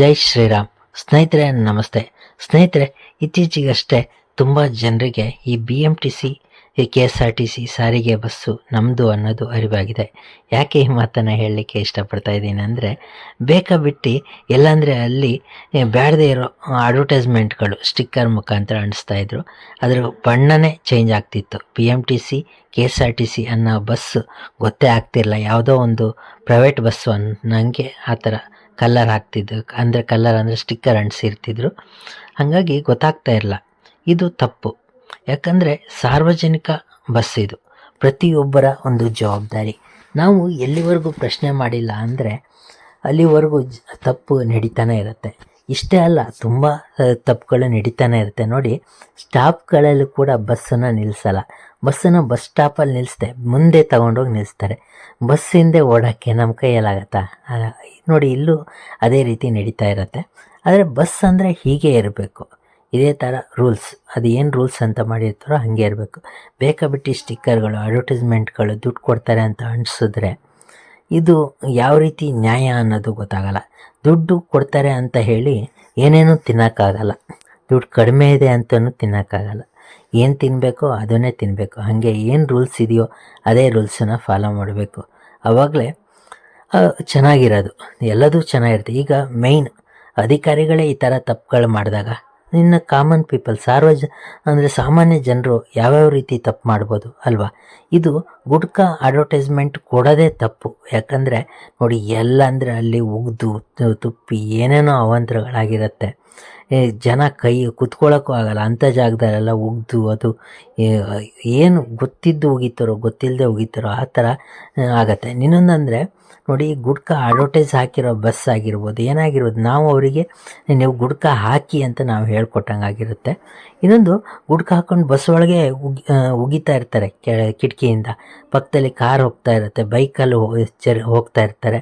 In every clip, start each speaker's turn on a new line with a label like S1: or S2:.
S1: ಜೈ ಶ್ರೀರಾಮ್. ಸ್ನೇಹಿತರೆ, ನಮಸ್ತೆ. ಸ್ನೇಹಿತರೆ, ಇತ್ತೀಚೆಗಷ್ಟೇ ತುಂಬ ಜನರಿಗೆ ಈ ಬಿ ಎಂ ಟಿ ಸಿ ಈ K S R T C ಸಾರಿಗೆ ಬಸ್ಸು ನಮ್ಮದು ಅನ್ನೋದು ಅರಿವಾಗಿದೆ. ಯಾಕೆ ಈ ಮಾತನ್ನು ಹೇಳಲಿಕ್ಕೆ ಇಷ್ಟಪಡ್ತಾ ಇದ್ದೀನಿ ಅಂದರೆ ಬೇಕಾ ಬಿಟ್ಟು ಎಲ್ಲಂದರೆ ಅಲ್ಲಿ ಬ್ಯಾಡದೇ ಇರೋ ಅಡ್ವರ್ಟೈಸ್ಮೆಂಟ್ಗಳು ಸ್ಟಿಕ್ಕರ್ ಮುಖಾಂತರ ಅಂಟಿಸ್ತಾ ಇದ್ರು. ಅದರ ಬಣ್ಣನೇ ಚೇಂಜ್ ಆಗ್ತಿತ್ತು. B M T C K S R T C ಅನ್ನೋ ಬಸ್ಸು ಗೊತ್ತೇ ಆಗ್ತಿರಲಿಲ್ಲ. ಯಾವುದೋ ಒಂದು ಪ್ರೈವೇಟ್ ಬಸ್ಸು ಅನ್ನಂಗೆ ಆ ಥರ ಕಲ್ಲರ್ ಹಾಕ್ತಿದ್ರು ಅಂದರೆ ಕಲ್ಲರ್ ಅಂದರೆ ಸ್ಟಿಕ್ಕರ್ ಅಂಟಿಸಿರ್ತಿದ್ರು ಹಾಗಾಗಿ ಗೊತ್ತಾಗ್ತಾ ಇರಲ್ಲ ಇದು ತಪ್ಪು. ಯಾಕಂದರೆ ಸಾರ್ವಜನಿಕ ಬಸ್ ಇದು, ಪ್ರತಿಯೊಬ್ಬರ ಒಂದು ಜವಾಬ್ದಾರಿ. ನಾವು ಎಲ್ಲಿವರೆಗೂ ಪ್ರಶ್ನೆ ಮಾಡಿಲ್ಲ ಅಂದರೆ ಅಲ್ಲಿವರೆಗೂ ತಪ್ಪು ನಡೀತಾನೆ ಇರುತ್ತೆ. ಇಷ್ಟೇ ಅಲ್ಲ, ತುಂಬ ತಪ್ಪುಗಳು ನಡೀತಾನೆ ಇರುತ್ತೆ. ನೋಡಿ, ಸ್ಟಾಪ್ಗಳಲ್ಲೂ ಕೂಡ ಬಸ್ಸನ್ನು ನಿಲ್ಲಿಸಲ್ಲ ಬಸ್ಸನ್ನು ಬಸ್ ಸ್ಟಾಪಲ್ಲಿ ನಿಲ್ಲಿಸ್ದೆ ಮುಂದೆ ತಗೊಂಡೋಗಿ ನಿಲ್ಲಿಸ್ತಾರೆ ಬಸ್ ಹಿಂದೆ ಓಡೋಕ್ಕೆ ನಮ್ಮ ಕೈಯಲ್ಲಾಗತ್ತಾ? ನೋಡಿ, ಇಲ್ಲೂ ಅದೇ ರೀತಿ ನಡೀತಾ ಇರುತ್ತೆ. ಆದರೆ ಬಸ್ ಅಂದರೆ ಹೀಗೆ ಇರಬೇಕು. ಇದೇ ಥರ ರೂಲ್ಸ್. ಅದು ಏನು ರೂಲ್ಸ್ ಅಂತ ಮಾಡಿರ್ತಾರೋ ಹಾಗೆ ಇರಬೇಕು. ಬೇಕಾಬಿಟ್ಟು ಸ್ಟಿಕ್ಕರ್ಗಳು, ಅಡ್ವರ್ಟೈಸ್ಮೆಂಟ್ಗಳು, ದುಡ್ಡು ಕೊಡ್ತಾರೆ ಅಂತ ಅಂಟಿಸಿದ್ರೆ ಇದು ಯಾವ ರೀತಿ ನ್ಯಾಯ ಅನ್ನೋದು ಗೊತ್ತಾಗಲ್ಲ. ದುಡ್ಡು ಕೊಡ್ತಾರೆ ಅಂತ ಹೇಳಿ ಏನೇನೂ ತಿನ್ನೋಕ್ಕಾಗಲ್ಲ. ದುಡ್ಡು ಕಡಿಮೆ ಇದೆ ಅಂತಲೂ ತಿನ್ನೋಕ್ಕಾಗಲ್ಲ. ಏನು ತಿನ್ನಬೇಕೋ ಅದನ್ನೇ ತಿನ್ನಬೇಕು ಹಾಗೆ ಏನು ರೂಲ್ಸ್ ಇದೆಯೋ ಅದೇ ರೂಲ್ಸನ್ನು ಫಾಲೋ ಮಾಡಬೇಕು. ಆವಾಗಲೇ ಚೆನ್ನಾಗಿರೋದು. ಎಲ್ಲದೂ ಚೆನ್ನಾಗಿರುತ್ತೆ. ಈಗ ಮೇಯ್ನ್ ಅಧಿಕಾರಿಗಳೇ ಈ ಥರ ತಪ್ಪುಗಳು ಮಾಡಿದಾಗ ಇನ್ನು ಕಾಮನ್ ಪೀಪಲ್ ಸಾರ್ವಜ, ಅಂದರೆ ಸಾಮಾನ್ಯ ಜನರು ಯಾವ್ಯಾವ ರೀತಿ ತಪ್ಪು ಮಾಡ್ಬೋದು ಅಲ್ವಾ? ಇದು ಗುಡ್ಕಾ ಅಡ್ವರ್ಟೈಸ್ಮೆಂಟ್ ಕೊಡೋದೇ ತಪ್ಪು. ಯಾಕಂದರೆ ನೋಡಿ ಎಲ್ಲ ಅಂದರೆ ಅಲ್ಲಿ ಉಗ್ದು ತುಪ್ಪಿ ಏನೇನೋ ಅವಾಂತರಗಳಾಗಿರುತ್ತೆ. ಜನ ಕೈ ಕುತ್ಕೊಳ್ಳೋಕ್ಕೂ ಆಗಲ್ಲ. ಅಂಥ ಜಾಗದಲ್ಲೆಲ್ಲ ಉಗ್ದು ಅದು ಏನು ಗೊತ್ತಿದ್ದು ಉಗಿತಾರೋ ಗೊತ್ತಿಲ್ಲದೆ ಉಗಿತಾರೋ ಆ ಥರ ಆಗತ್ತೆ. ಇನ್ನೊಂದಂದರೆ, ನೋಡಿ ಗುಡ್ಕಾ ಅಡ್ವರ್ಟೈಸ್ ಹಾಕಿರೋ ಬಸ್ ಆಗಿರ್ಬೋದು, ಏನಾಗಿರ್ಬೋದು, ನಾವು ಅವರಿಗೆ, ನೀವು ಗುಡ್ಕ ಹಾಕಿ ಅಂತ ನಾವು ಹೇಳ್ಕೊಟ್ಟಂಗೆ ಆಗಿರುತ್ತೆ. ಇನ್ನೊಂದು ಗುಡ್ಕ ಹಾಕ್ಕೊಂಡು ಬಸ್ ಒಳಗೆ ಉಗಿ ಉಗಿತಾ ಇರ್ತಾರೆ ಕಿಟಕಿಯಿಂದ. ಪಕ್ಕದಲ್ಲಿ ಕಾರ್ ಹೋಗ್ತಾ ಇರುತ್ತೆ ಬೈಕಲ್ಲಿ ಹೋಗ್ತಾ ಇರ್ತಾರೆ.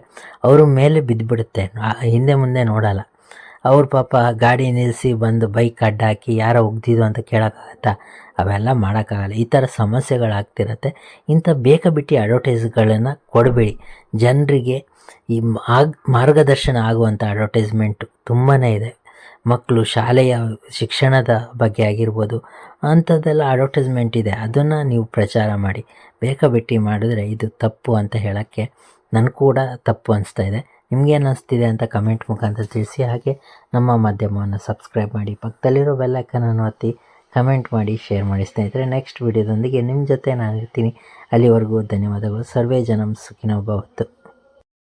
S1: ಅವರು ಮೇಲೆ ಬಿದ್ದುಬಿಡುತ್ತೆ ಹಿಂದೆ ಮುಂದೆ ನೋಡಲ್ಲ. ಅವ್ರ ಪಾಪ ಗಾಡಿ ನಿಲ್ಲಿಸಿ ಬಂದು ಬೈಕ್ ಅಡ್ಡ ಹಾಕಿ ಯಾರೋ ಉಗ್ದಿದ್ದು ಅಂತ ಕೇಳೋಕ್ಕಾಗತ್ತಾ? ಅವೆಲ್ಲ ಮಾಡೋಕ್ಕಾಗಲ್ಲ. ಈ ಥರ ಸಮಸ್ಯೆಗಳಾಗ್ತಿರತ್ತೆ ಇಂಥ ಬೇಕಾಬಿಟ್ಟಿ ಅಡ್ವರ್ಟೈಸ್ಗಳನ್ನು ಕೊಡಬೇಡಿ. ಜನರಿಗೆ ಈ ಆಗ, ಮಾರ್ಗದರ್ಶನ ಆಗುವಂಥ ಅಡ್ವರ್ಟೈಸ್ಮೆಂಟು ತುಂಬಾ ಇದೆ. ಮಕ್ಕಳು ಶಾಲೆಯ ಶಿಕ್ಷಣದ ಬಗ್ಗೆ ಆಗಿರ್ಬೋದು, ಅಂಥದ್ದೆಲ್ಲ ಅಡ್ವರ್ಟೈಸ್ಮೆಂಟ್ ಇದೆ. ಅದನ್ನು ನೀವು ಪ್ರಚಾರ ಮಾಡಿ. ಬೇಕಾಬಿಟ್ಟಿ ಮಾಡಿದ್ರೆ ಇದು ತಪ್ಪು ಅಂತ ಹೇಳೋಕ್ಕೆ ನನಗೆ ಕೂಡ ತಪ್ಪು ಅನಿಸ್ತಾ ಇದೆ. ನಿಮ್ಗೇನು ಅನಿಸ್ತಿದೆ ಅಂತ ಕಮೆಂಟ್ ಮುಖಾಂತರ ತಿಳಿಸಿ. ಹಾಗೆ ನಮ್ಮ ಮಾಧ್ಯಮವನ್ನು ಸಬ್ಸ್ಕ್ರೈಬ್ ಮಾಡಿ, ಪಕ್ಕದಲ್ಲಿರೋ ಬೆಲ್ಲೈಕನನ್ನು ಒತ್ತಿ ಕಮೆಂಟ್ ಮಾಡಿ ಶೇರ್ ಮಾಡಿ ಸ್ನೇಹಿತರೆ. ನೆಕ್ಸ್ಟ್ ವಿಡಿಯೋದೊಂದಿಗೆ ನಿಮ್ಮ ಜೊತೆ ನಾನು ಇರ್ತೀನಿ ಅಲ್ಲಿವರೆಗೂ ಧನ್ಯವಾದಗಳು. ಸರ್ವೇ ಜನಂ ಸುಖಿನೋ ಭವತ್ತು.